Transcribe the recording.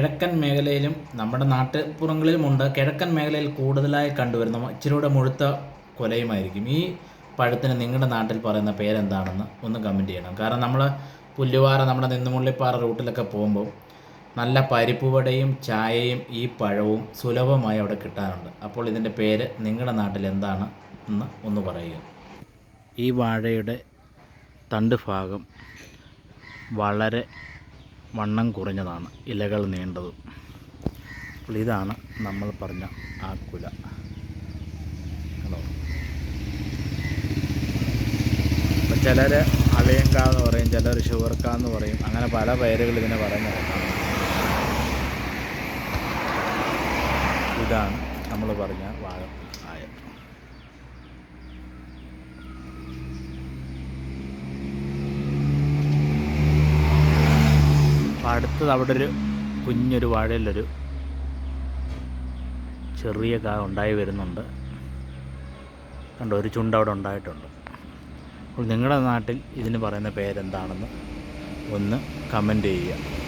കിഴക്കൻ മേഖലയിലും നമ്മുടെ നാട്ടുപുറങ്ങളിലുമുണ്ട് കിഴക്കൻ മേഖലയിൽ കൂടുതലായി കണ്ടുവരുന്ന ഇച്ചിരൂടെ മുഴുത്ത കൊലയുമായിരിക്കും. ഈ പഴത്തിന് നിങ്ങളുടെ നാട്ടിൽ പറയുന്ന പേരെന്താണെന്ന് ഒന്ന് കമന്റ് ചെയ്യണം. കാരണം നമ്മൾ പുല്ലുപാറ നമ്മുടെ നിന്നുമുള്ളിപ്പാറ റൂട്ടിലൊക്കെ പോകുമ്പോൾ നല്ല പരിപ്പുവടയും ചായയും ഈ പഴവും സുലഭമായി അവിടെ കിട്ടാനുണ്ട്. അപ്പോൾ ഇതിന്റെ പേര് നിങ്ങളുടെ നാട്ടിൽ എന്താണ് എന്ന് ഒന്ന് പറയുക. ഈ വാഴയുടെ തണ്ട് ഭാഗം വളരെ വണ്ണം കുറഞ്ഞതാണ് ഇലകൾ നീണ്ടതും. അപ്പോൾ ഇതാണ് നമ്മൾ പറഞ്ഞ ആ കുല. അപ്പം ചിലർ അളിയങ്ക എന്ന് പറയും ചിലർ ഷുവർക്ക എന്ന് പറയും അങ്ങനെ പല പേരുകൾ ഇതിനെ പറഞ്ഞു ഇതാണ് നമ്മൾ പറഞ്ഞ വാഴ ആയ അപ്പം അടുത്തത് അവിടെ ഒരു കുഞ്ഞൊരു വാഴയിലൊരു ചെറിയ കാ ഉണ്ടായി വരുന്നുണ്ട്. കണ്ടോ ഒരു ചുണ്ട് അവിടെ ഉണ്ടായിട്ടുണ്ട്. അപ്പോൾ നിങ്ങളുടെ നാട്ടിൽ ഇതിന് പറയുന്ന പേരെന്താണെന്ന് ഒന്ന് കമന്റ് ചെയ്യുക.